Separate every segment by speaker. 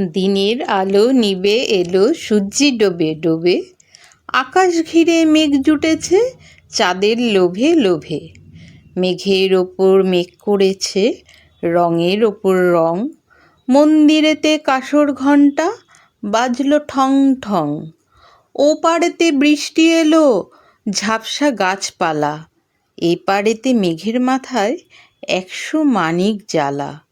Speaker 1: দিনের আলো নিবে এলো, সূর্যি ডোবে ডোবে। আকাশ ঘিরে মেঘ জুটেছে, চাঁদের লোভে লোভে। মেঘের ওপর মেঘ করেছে, রঙের ওপর রং। মন্দিরেতে কাসর ঘণ্টা, বাজলো ঠং ঠং। ও পাড়েতে বৃষ্টি এলো, ঝাপসা গাছপালা। এ পাড়েতে মেঘের মাথায় একশো মানিক জ্বালা।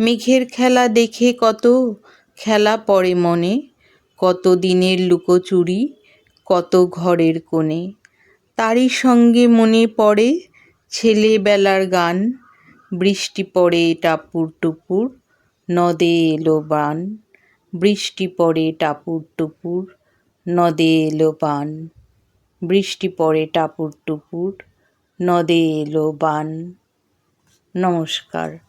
Speaker 1: মেঘের খেলা দেখে কত খেলা পড়ে মনে, কত দিনের লুকোচুরি, কত ঘরের কোণে। তারই সঙ্গে মনে পড়ে ছেলেবেলার গান, বৃষ্টি পড়ে টাপুর টুপুর, নদে এলো বান। বৃষ্টি পড়ে টাপুর টুপুর, নদে এলো বান। বৃষ্টি পড়ে টাপুর টুপুর, নদে এলো বান। নমস্কার।